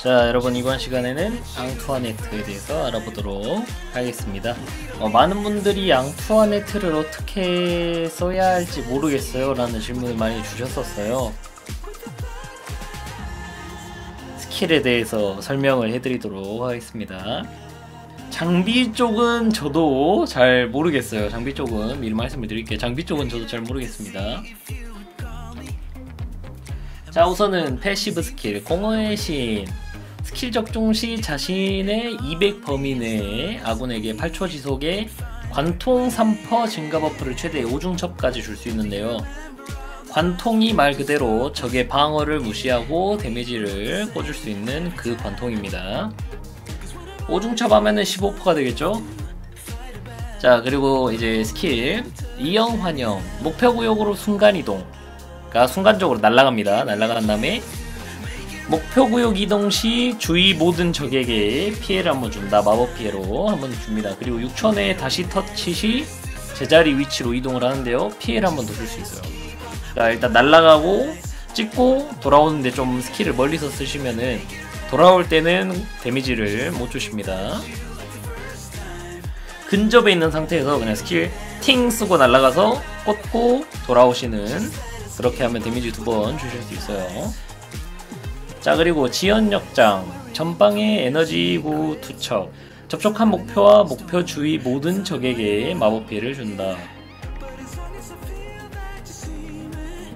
자 여러분 이번 시간에는 앙투아네트에 대해서 알아보도록 하겠습니다. 어, 많은 분들이 앙투아네트를 어떻게 써야 할지 모르겠어요 라는 질문을 많이 주셨었어요. 스킬에 대해서 설명을 해드리도록 하겠습니다. 장비 쪽은 저도 잘 모르겠어요. 장비 쪽은 미리 말씀을 드릴게요. 장비 쪽은 저도 잘 모르겠습니다. 자 우선은 패시브 스킬 공허의 신 스킬 적중 시 자신의 200 범위 내에 아군에게 8초 지속의 관통 3% 증가 버프를 최대 5중첩까지 줄 수 있는데요. 관통이 말 그대로 적의 방어를 무시하고 데미지를 꽂을 수 있는 그 관통입니다. 5중첩 하면은 15%가 되겠죠? 자 그리고 이제 스킬. 이영 환영. 목표 구역으로 순간이동. 가 순간적으로 날아갑니다. 날아간 다음에 목표 구역 이동 시 주위 모든 적에게 피해를 한번 준다. 마법 피해로 한번 줍니다. 그리고 6천에 다시 터치 시 제자리 위치로 이동을 하는데요. 피해를 한번 더 줄 수 있어요. 자 일단 날아가고 찍고 돌아오는데 좀 스킬을 멀리서 쓰시면은 돌아올 때는 데미지를 못 주십니다. 근접에 있는 상태에서 그냥 스킬 팅 쓰고 날아가서 꽂고 돌아오시는 그렇게 하면 데미지 두 번 주실 수 있어요. 자 그리고 지연역장 전방의 에너지구 투척 접촉한 목표와 목표 주위 모든 적에게 마법 피해를 준다.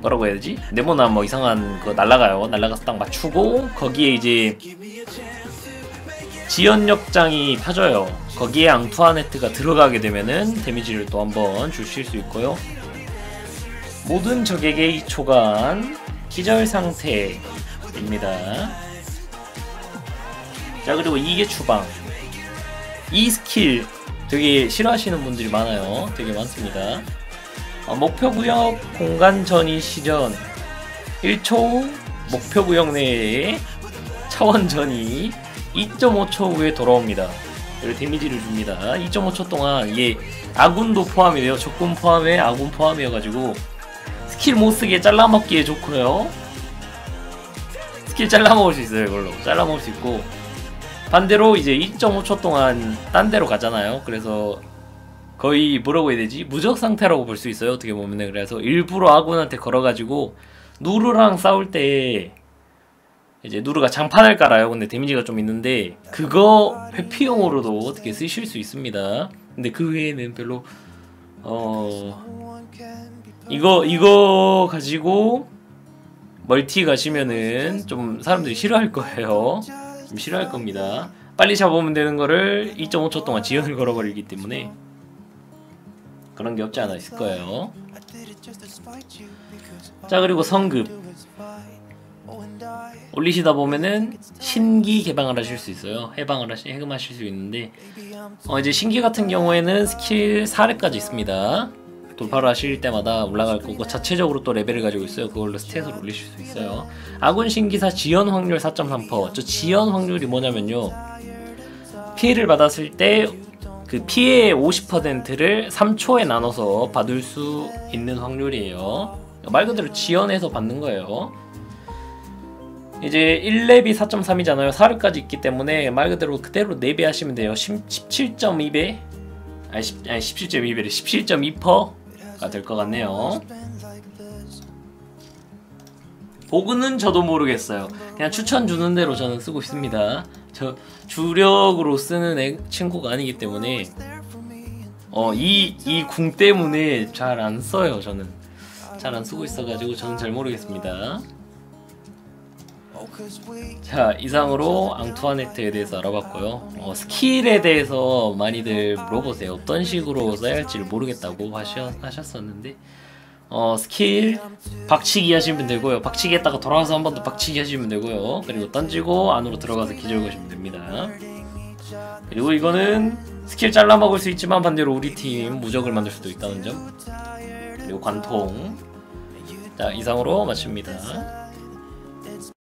뭐라고 해야 되지? 네모나 뭐 이상한 거 날라가요. 날라가서 딱 맞추고 거기에 이제 지연역장이 펴져요. 거기에 앙투아네트가 들어가게 되면은 데미지를 또 한번 주실 수 있고요. 모든 적에게 2초간 기절 상태 입니다. 자 그리고 이게 추방 이 스킬 되게 싫어하시는 분들이 많아요. 되게 많습니다. 어, 목표 구역 공간 전이 시전 1초 후 목표 구역 내에 차원 전이 2.5초 후에 돌아옵니다. 그리고 데미지를 줍니다. 2.5초 동안 이게 아군도 포함이에요. 적군 포함에 아군 포함이어가지고 스킬 못쓰게 잘라먹기에 좋고요 스킬 잘라 먹을 수 있어요 이걸로. 잘라 먹을 수 있고. 반대로 이제 2.5초 동안 딴 데로 가잖아요. 그래서 거의 뭐라고 해야 되지? 무적 상태라고 볼 수 있어요 어떻게 보면 그래서 일부러 아군한테 걸어가지고 누르랑 싸울 때 이제 누르가 장판을 깔아요. 근데 데미지가 좀 있는데 그거 회피용으로도 어떻게 쓰실 수 있습니다. 근데 그 외에는 별로 어 이거 이거 가지고 멀티 가시면은 좀 사람들이 싫어할 거예요. 좀 싫어할 겁니다. 빨리 잡으면 되는 거를 2.5초 동안 지연을 걸어버리기 때문에 그런 게 없지 않아 있을 거예요. 자 그리고 성급 올리시다 보면은 신기 개방을 하실 수 있어요. 해방을 하시 해금하실 수 있는데 어 이제 신기 같은 경우에는 스킬 4렙까지 있습니다. 돌파를 하실 때마다 올라갈 거고 자체적으로 또 레벨을 가지고 있어요. 그걸로 스탯을 올리실 수 있어요. 아군 신기사 지연 확률 4.3%. 저 지연 확률이 뭐냐면요. 피해를 받았을 때 그 피해의 50%를 3초에 나눠서 받을 수 있는 확률이에요. 말 그대로 지연해서 받는 거예요. 이제 1렙이 4.3이잖아요. 4렙까지 있기 때문에 말 그대로 그대로 4배 하시면 돼요. 17.2배 아니, 10, 아니 17.2배래 17.2% 될 것 같네요. 보그는 저도 모르겠어요. 그냥 추천 주는 대로 저는 쓰고 있습니다. 저 주력으로 쓰는 애, 친구가 아니기 때문에 어 이 이 궁 때문에 잘 안 써요. 저는 잘 안 쓰고 있어가지고 저는 잘 모르겠습니다. 자 이상으로 앙투아네트에 대해서 알아봤고요. 어, 스킬에 대해서 많이들 물어보세요. 어떤 식으로 써야 할지 를 모르겠다고 하셨, 하셨 었는데 어, 스킬 박치기 하시면 되고요. 박치기 했다가 돌아와서 한 번 더 박치기 하시면 되고요. 그리고 던지고 안으로 들어가서 기절 거시면 됩니다. 그리고 이거는 스킬 잘라 먹을 수 있지만 반대로 우리 팀 무적을 만들 수도 있다는 점. 그리고 관통. 자 이상으로 마칩니다